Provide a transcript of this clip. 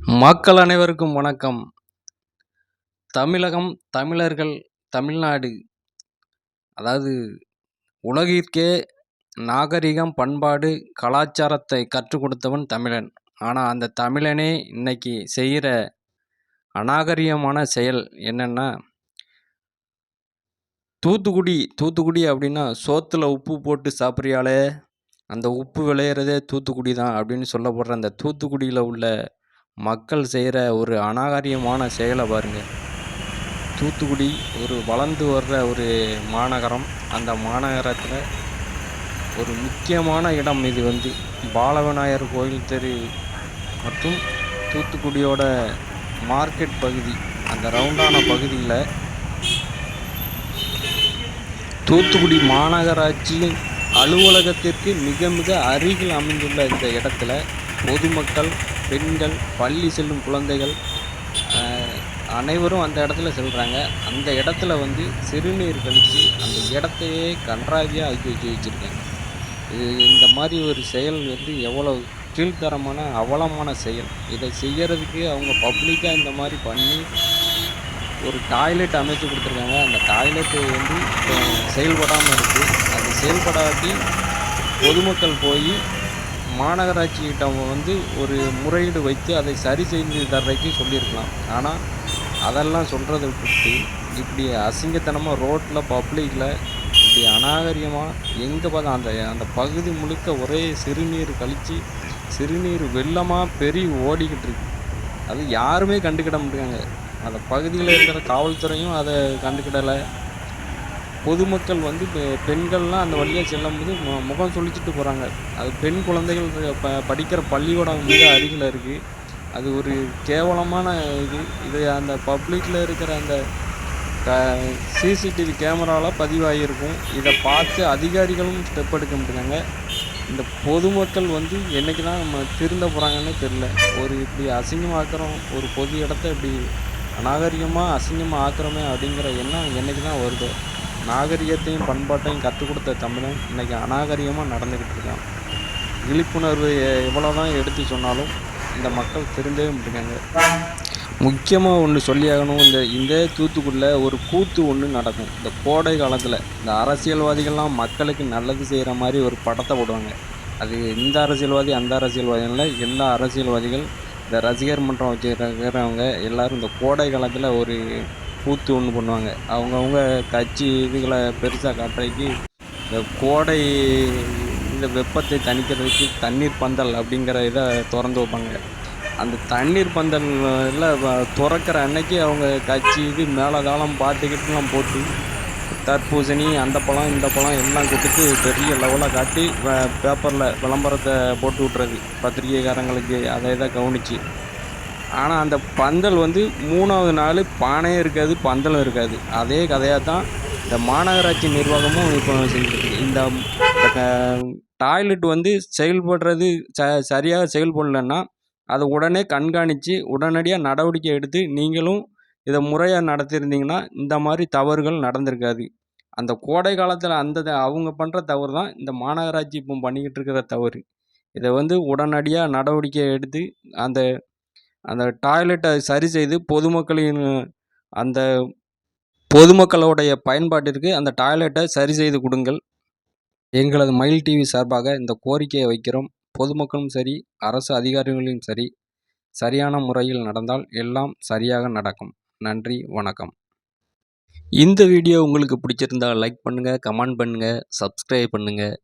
மக்கள் அனைவருக்கும் வணக்கம். தமிழகம் தமிழர்கள் தமிழ்நாடு அதாவது உலகிற்கே நாகரிகம் பண்பாடு கலாச்சாரத்தை கற்றுக் கொடுத்தவன் தமிழன். ஆனால் அந்த தமிழனே இன்னைக்கு செய்கிற அநாகரிகமான செயல் என்னென்னா தூத்துக்குடி தூத்துக்குடி அப்படின்னா சோத்தில் உப்பு போட்டு சாப்பிட்றியாலே அந்த உப்பு விளையிறதே தூத்துக்குடி தான் அப்படின்னு சொல்லப்படுற அந்த தூத்துக்குடியில் உள்ள மக்கள் செய்கிற ஒரு அநாகரிகமான செயலை பாருங்கள் தூத்துக்குடி ஒரு வளர்ந்து வர்ற ஒரு மாநகரம். அந்த மாநகரத்தில் ஒரு முக்கியமான இடம் இது வந்து பாலவநாயர் கோயில் தெரு மற்றும் தூத்துக்குடியோட மார்க்கெட் பகுதி. அந்த ரவுண்டான பகுதியில் தூத்துக்குடி மாநகராட்சியின் அலுவலகத்திற்கு மிக மிக அருகில் அமைந்துள்ள இந்த இடத்துல பொதுமக்கள் பெண்கள் பள்ளி செல்லும் குழந்தைகள் அனைவரும் அந்த இடத்துல செல்கிறாங்க அந்த இடத்துல வந்து சிறுநீர் கழித்து அந்த இடத்தையே கன்றாவியாக ஆக்கி வச்சு வச்சுருக்காங்க. இது இந்த மாதிரி ஒரு செயல் வந்து எவ்வளோ கீழ்த்தரமான அவலமான செயல். இதை செய்கிறதுக்கு அவங்க பப்ளிக்காக இந்த மாதிரி பண்ணி ஒரு டாய்லெட் அமைச்சு கொடுத்துருக்காங்க. அந்த டாய்லெட்டு வந்து செயல்படாமல் இருக்குது அது செயல்படாட்டி பொதுமக்கள் போய் மாநகராட்சிகிட்ட வந்து ஒரு முறையீடு வைத்து அதை சரி செய்து தர்றதுக்கு சொல்லியிருக்கலாம். ஆனால் அதெல்லாம் சொல்கிறத விட்டுட்டு இப்படி அசிங்கத்தனமாக ரோட்டில் பப்ளிக்கில் இப்படி அநாகரிகமாக எங்கே பார்த்தா அந்த அந்த பகுதி முழுக்க ஒரே சிறுநீர் கழித்து சிறுநீர் வெள்ளமாக பெரிய ஓடிக்கிட்டு இருக்கு. அது யாருமே கண்டுக்கிட முடியாங்க அந்த பகுதியில் இருக்கிற காவல்துறையும் அதை கண்டுக்கிடலை. பொதுமக்கள் வந்து பெண்கள்லாம் அந்த வழியாக செல்லும்போது மு முகம் சுளிச்சிட்டு போகிறாங்க அது பெண் குழந்தைகள் ப படிக்கிற பள்ளிக்கூடம் மிக அருகில் இருக்குது அது ஒரு கேவலமான இது. இது அந்த பப்ளிக்கில் இருக்கிற அந்த க சிசிடிவி கேமராவில் பதிவாகியிருக்கும். இதை பார்த்து அதிகாரிகளும் ஸ்டெப் எடுக்க மாட்டேங்காங்க. இந்த பொதுமக்கள் வந்து என்றைக்கு தான் நம்ம திருந்த போகிறாங்கன்னு தெரில ஒரு இப்படி அசிங்கமாக்குறோம் ஒரு பொது இடத்த இப்படி அநாகரிகமாக அசிங்கமாக ஆக்குறோமே அப்படிங்கிற எண்ணம் என்றைக்கு தான் வருதோ. நாகரிகத்தையும் பண்பாட்டையும் கற்றுக் கொடுத்த தமிழன் இன்றைக்கி அநாகரிகமாக நடந்துக்கிட்டு இருக்கான். விழிப்புணர்வு எவ்வளோ தான் எடுத்து சொன்னாலும் இந்த மக்கள் தெரிஞ்சவே முடியாங்க முக்கியமாக ஒன்று சொல்லியாகணும் இந்த இந்த தூத்துக்குடியில் ஒரு கூத்து ஒன்று நடக்கும். இந்த கோடை காலத்தில் இந்த அரசியல்வாதிகள்லாம் மக்களுக்கு நல்லது செய்கிற மாதிரி ஒரு படத்தை போடுவாங்க. அது இந்த அரசியல்வாதி அந்த அரசியல்வாதிகளில் எல்லா அரசியல்வாதிகள் இந்த ரசிகர் மன்றம் வச்சுருக்கிறவங்க எல்லோரும் இந்த கோடை காலத்தில் ஒரு கூத்து ஒன்று பண்ணுவாங்க. அவங்கவுங்க கட்சி இதுகளை பெருசாக காட்டுறதுக்கு இந்த கோடை இந்த வெப்பத்தை தணிக்கிறதுக்கு தண்ணீர் பந்தல் அப்படிங்கிற இதை திறந்து வைப்பாங்க. அந்த தண்ணீர் பந்தலில் திறக்கிற அன்னைக்கு அவங்க கட்சி இது மேலே காலம் பார்த்துக்கிட்டுலாம் போட்டு தர்பூசணி அந்த பழம் இந்த பழம் எல்லாம் கொடுத்து பெரிய லெவலாக காட்டி பேப்பரில் விளம்பரத்தை போட்டு விட்றது பத்திரிகைக்காரங்களுக்கு அதை இதை கவனித்து ஆனால் அந்த பந்தல் வந்து மூணாவது நாள் பானையும் இருக்காது பந்தலும் இருக்காது. அதே கதையாக தான் இந்த மாநகராட்சி நிர்வாகமும் இப்போ செஞ்சுருக்கு. இந்த டாய்லெட் வந்து செயல்படுறது ச சரியாக செயல்படலன்னா அதை உடனே கண்காணித்து உடனடியாக நடவடிக்கை எடுத்து நீங்களும் இதை முறையாக நடத்தியிருந்தீங்கன்னா இந்த மாதிரி தவறுகள் நடந்திருக்காது. அந்த கோடை காலத்தில் அந்த அவங்க பண்ணுற தவறு தான் இந்த மாநகராட்சி இப்போ பண்ணிக்கிட்டு இருக்கிற தவறு. இதை வந்து உடனடியாக நடவடிக்கை எடுத்து அந்த அந்த டாய்லெட்டை சரி செய்து பொதுமக்களின் அந்த பொதுமக்களுடைய பயன்பாட்டிற்கு அந்த டாய்லெட்டை சரி செய்து கொடுங்கள். எங்களது மயில் டிவி சார்பாக இந்த கோரிக்கையை வைக்கிறோம். பொதுமக்களும் சரி அரசு அதிகாரிகளும் சரி சரியான முறையில் நடந்தால் எல்லாம் சரியாக நடக்கும். நன்றி வணக்கம். இந்த வீடியோ உங்களுக்கு பிடிச்சிருந்தால் லைக் பண்ணுங்கள் கமெண்ட் பண்ணுங்கள் சப்ஸ்கிரைப் பண்ணுங்கள்